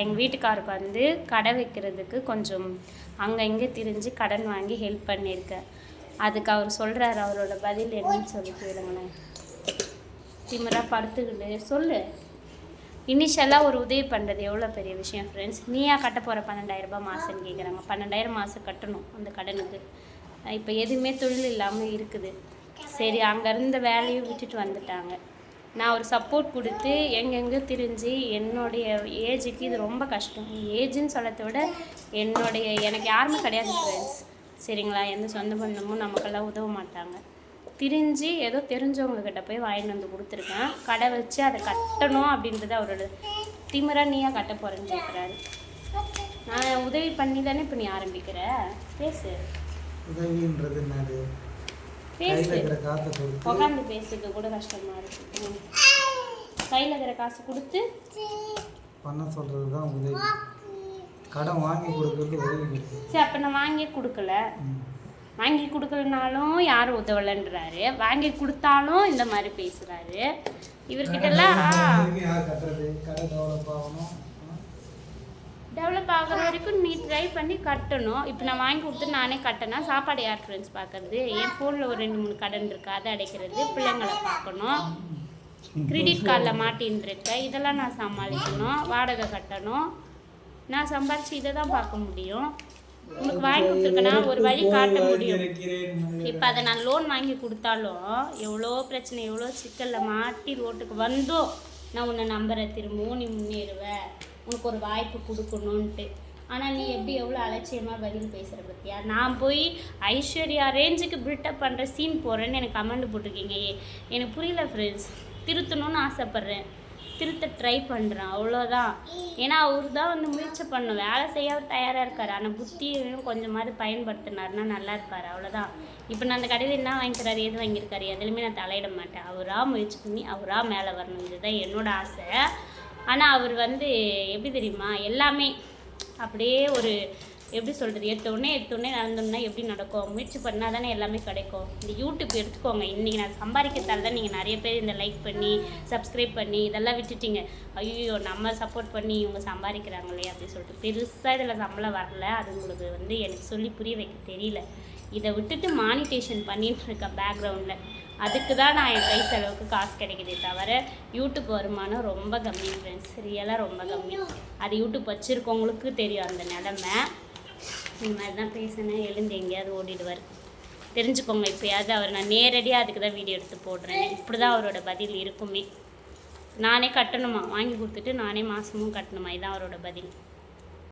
எங்கள் வீட்டுக்காருக்கு வந்து கடை வைக்கிறதுக்கு கொஞ்சம் அங்கே இங்கே திரிஞ்சு கடன் வாங்கி ஹெல்ப் பண்ணியிருக்கேன் அதுக்கு அவர் சொல்கிறாரு அவரோட பதில் என்னன்னு சொல்லி கேளுங்களேன். திமராக படுத்துக்கிட்டு சொல்லு. இனிஷியலாக ஒரு உதவி பண்ணுறது எவ்வளோ பெரிய விஷயம் ஃப்ரெண்ட்ஸ் நீயா கட்ட போகிற பன்னெண்டாயிரம் ரூபாய் மாதம்னு கேட்குறாங்க பன்னெண்டாயிரம் மாதம் கட்டணும் அந்த கடனுக்கு. இப்போ எதுவுமே தொழில் இல்லாமல் இருக்குது. சரி அங்கேருந்து வேலையும் விட்டுட்டு வந்துட்டாங்க. நான் ஒரு சப்போர்ட் கொடுத்து எங்கெங்கே திரிஞ்சு என்னுடைய ஏஜுக்கு இது ரொம்ப கஷ்டம். ஏஜுன்னு சொல்லத்தை விட என்னுடைய எனக்கு யாருமே கிடையாது ஃப்ரெண்ட்ஸ் சரிங்களா? எந்த சொந்த பந்தமும் நமக்கெல்லாம் உதவ மாட்டாங்க. திரிஞ்சு ஏதோ தெரிஞ்சவங்கக்கிட்ட போய் வாங்கிட்டு வந்து கொடுத்துருக்கேன். கடை வச்சு அதை கட்டணும் அப்படின்றது அவரோட திமிரா நீயா கட்ட போகிறேன்னு கேட்குறாரு நான் உதவி பண்ணி தானே இப்போ நீ ஆரம்பிக்கிற? பேசு. உதவின்றது என்னது? கையில் பேசு. இருக்கிற காற்றை கொடுத்து உட்காந்து பேசுறது கூட கஷ்டமா இருக்கு. கையில் இருக்கிற காசு கொடுத்து பண்ண சொல்கிறது தான் உதவி. கடன் வாங்கி கொடுக்கறது உதவி சரி அப்போ நான் வாங்கி கொடுக்கல. வாங்கி கொடுக்கலனாலும் யாரும் உதவலைன்றாரு. வாங்கி கொடுத்தாலும் இந்த மாதிரி பேசுறாரு. இவர்கிட்டலாம் டெவலப் ஆகிற ஆகுற வரைக்கும் நீ ட்ரை பண்ணி கட்டணும். இப்போ நான் வாங்கி கொடுத்து நானே கட்டினா. சாப்பாடு யார் ஃப்ரெண்ட்ஸ் பார்க்கறது? என் ஃபோனில் ஒரு ரெண்டு மூணு கடன் இருக்கு? அதை அடைக்கிறது. பிள்ளைங்களை பார்க்கணும். கிரெடிட் கார்டில் மாட்டின்னு இதெல்லாம் நான் சமாளிக்கணும். வாடகை கட்டணும். நான் சம்பாரித்து இதை தான் பார்க்க முடியும். உனக்கு வாங்கி கொடுத்துருக்கேன்னா ஒரு வழி காட்ட முடியும். இப்போ அதை நான் லோன் வாங்கி கொடுத்தாலும் எவ்வளோ பிரச்சனை எவ்வளோ சிக்கலில் மாட்டி ரோட்டுக்கு வந்தோ நான் உன்னை நம்புறேன். திரும்பவும் நீ முன்னேறுவ. உனக்கு ஒரு வாய்ப்பு கொடுக்கணுன்ட்டு ஆனால் நீ எப்படி எவ்வளோ அலட்சியமாக பதில் பேசுகிற பற்றியா நான் போய் ஐஸ்வர்யா ரேஞ்சுக்கு பில்டப் பண்ணுற சீன் போடுறேன்னு எனக்கு கமெண்ட் போட்டிருக்கீங்க. ஏ- எனக்கு புரியல ஃப்ரெண்ட்ஸ் திருத்தணும்னு ஆசைப்பட்றேன். திருத்த ட்ரை பண்ணுறேன் அவ்வளோதான் ஏன்னா அவர் தான் வந்து முயற்சி பண்ணும். வேலை செய்ய தயாராக இருக்கார். ஆனால் புத்தியும் கொஞ்சமாவது பயன்படுத்தினார்னா நல்லா இருப்பார். அவ்வளோதான் இப்போ நான் அந்த கடையில் என்ன வாங்கிக்கிறாரு எது வாங்கியிருக்காரு எதுலையுமே நான் தலையிட மாட்டேன். அவராக முயற்சி பண்ணி அவராக மேலே வரணும் இதுதான் என்னோட ஆசை. ஆனால் அவர் வந்து எப்படி தெரியுமா எல்லாமே அப்படியே ஒரு எப்படி சொல்கிறது எடுத்தோடனே எடுத்தோடனே நடந்தோம்னா எப்படி நடக்கும் முயற்சி பண்ணால் தானே எல்லாமே கிடைக்கும். இந்த யூடியூப் எடுத்துக்கோங்க. இன்றைக்கி நான் சம்பாதிக்கிறதால தான் நீங்கள் நிறைய பேர் இந்த லைக் பண்ணி சப்ஸ்கிரைப் பண்ணி இதெல்லாம் விட்டுட்டீங்க. ஐயோ நம்ம சப்போர்ட் பண்ணி இவங்க சம்பாதிக்கிறாங்களே அப்படின்னு சொல்லிட்டு பெருசாக இதில் சம்பளம் வரல. அது உங்களுக்கு வந்து எனக்கு சொல்லி புரிய வைக்க தெரியல. இதை விட்டுட்டு மானிட்டேஷன் பண்ணிட்டு இருக்கேன் பேக்ரவுண்டில் அதுக்கு தான் நான் என் கை செலவுக்கு காசு கிடைக்குதே தவிர யூடியூப் வருமானம் ரொம்ப கம்மி ஃப்ரெண்ட்ஸ் ரியலாக ரொம்ப கம்மி. அது யூடியூப் வச்சுருக்கவங்களுக்கு தெரியும் அந்த நிலமை. இந்த மாதிரி தான் பேசினேன் எழுந்து எங்கேயாவது ஓடிடுவார். தெரிஞ்சுக்கோங்க இப்போயாவது அவர் நான் நேரடியாக அதுக்கு தான் வீடியோ எடுத்து போடுறேன். இப்படி தான் அவரோட பதில் இருக்குமே. நானே கட்டணுமா? வாங்கி கொடுத்துட்டு நானே மாதமும் கட்டணுமா? இதுதான் அவரோட பதில்.